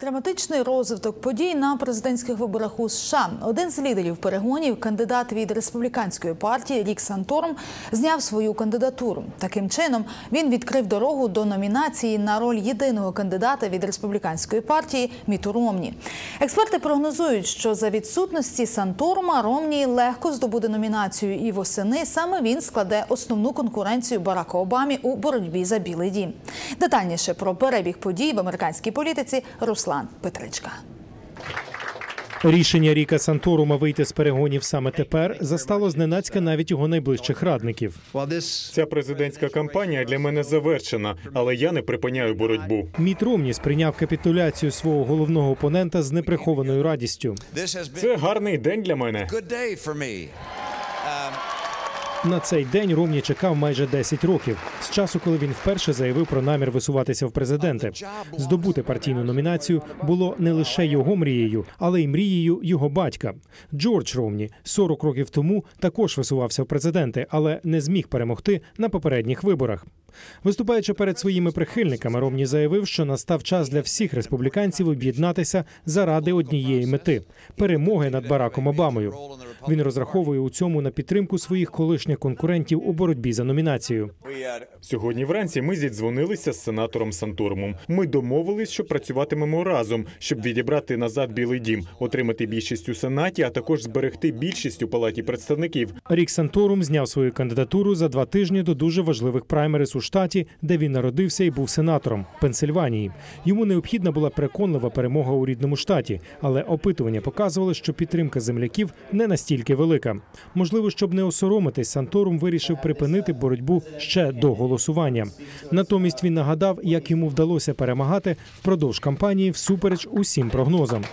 Драматичний розвиток подій на президентських виборах у США. Один з лідерів перегонів, кандидат від республіканської партії Рік Санторум, зняв свою кандидатуру. Таким чином він відкрив дорогу до номінації на роль єдиного кандидата від республіканської партії Міту Ромні. Експерти прогнозують, що за відсутності Санторума Ромні легко здобуде номінацію, і восени саме він складе основну конкуренцію Бараку Обамі у боротьбі за Білий Дім. Детальніше про перебіг подій в американській політиці Руслан Петричка. Рішення Ріка Санторума вийти з перегонів саме тепер застало зненацька навіть його найближчих радників. Ця президентська кампанія для мене завершена, але я не припиняю боротьбу. Міт Ромні сприйняв капітуляцію свого головного опонента з неприхованою радістю. Це гарний день для мене. На цей день Ромні чекав майже 10 років з часу, коли він вперше заявив про намір висуватися в президенти. Здобути партійну номінацію було не лише його мрією, але й мрією його батька. Джордж Ромні 40 років тому також висувався в президенти, але не зміг перемогти на попередніх виборах. Виступаючи перед своїми прихильниками, Ромні заявив, що настав час для всіх республіканців об'єднатися заради однієї мети перемоги над Бараком Обамою. Він розраховує у цьому на підтримку своїх колишніх конкурентів у боротьбі за номінацію. Сьогодні вранці ми зідзвонилися з сенатором Сантурмом. Ми домовились, що працюватимемо разом, щоб відібрати назад Білий Дім, отримати більшість у сенаті, а також зберегти більшість у палаті представників. Рік Санторум зняв свою кандидатуру за два тижні до дуже важливих праймерис у штаті, де він народився і був сенатором Пенсильванії. Йому необхідна була переконлива перемога у рідному штаті, але опитування показували, що підтримка земляків не настільки велика. Можливо, щоб не осоромитись, Санторум вирішив припинити боротьбу ще до голосування. Натомість він нагадав, як йому вдалося перемагати впродовж кампанії всупереч усім прогнозам.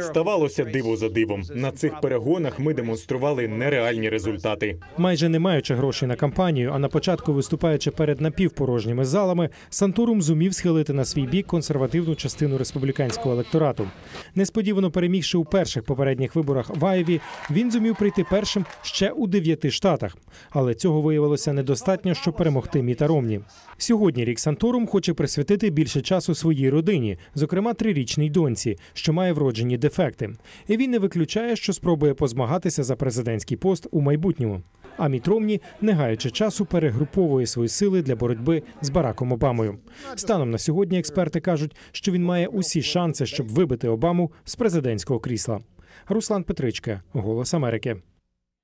Ставалося диво за дивом. На цих перегонах ми демонстрували нереальні результати. Майже не маючи грошей на кампанію, а на початку виступаючи перед напівпорожніми залами, Санторум зумів схилити на свій бік консервативну частину республіканського електорату. Несподівано перемігши у перших попередніх виборах в Айві, він зумів прийти першим ще у дев'яти штатах. Але цього виявилося недостатньо, щоб перемогти Міта Ромні. Сьогодні Рік Санторум хоче присвятити більше часу своїй родині, зокрема трирічній доньці, що має вроджені дефекти. І він не виключає, що спробує позмагатися за президентський пост у майбутньому. А Міт Ромні, не гаючи часу, перегруповує свої сили для боротьби з Бараком Обамою. Станом на сьогодні експерти кажуть, що він має усі шанси, щоб вибити Обаму з президентського крісла. Руслан Петричка, Голос Америки.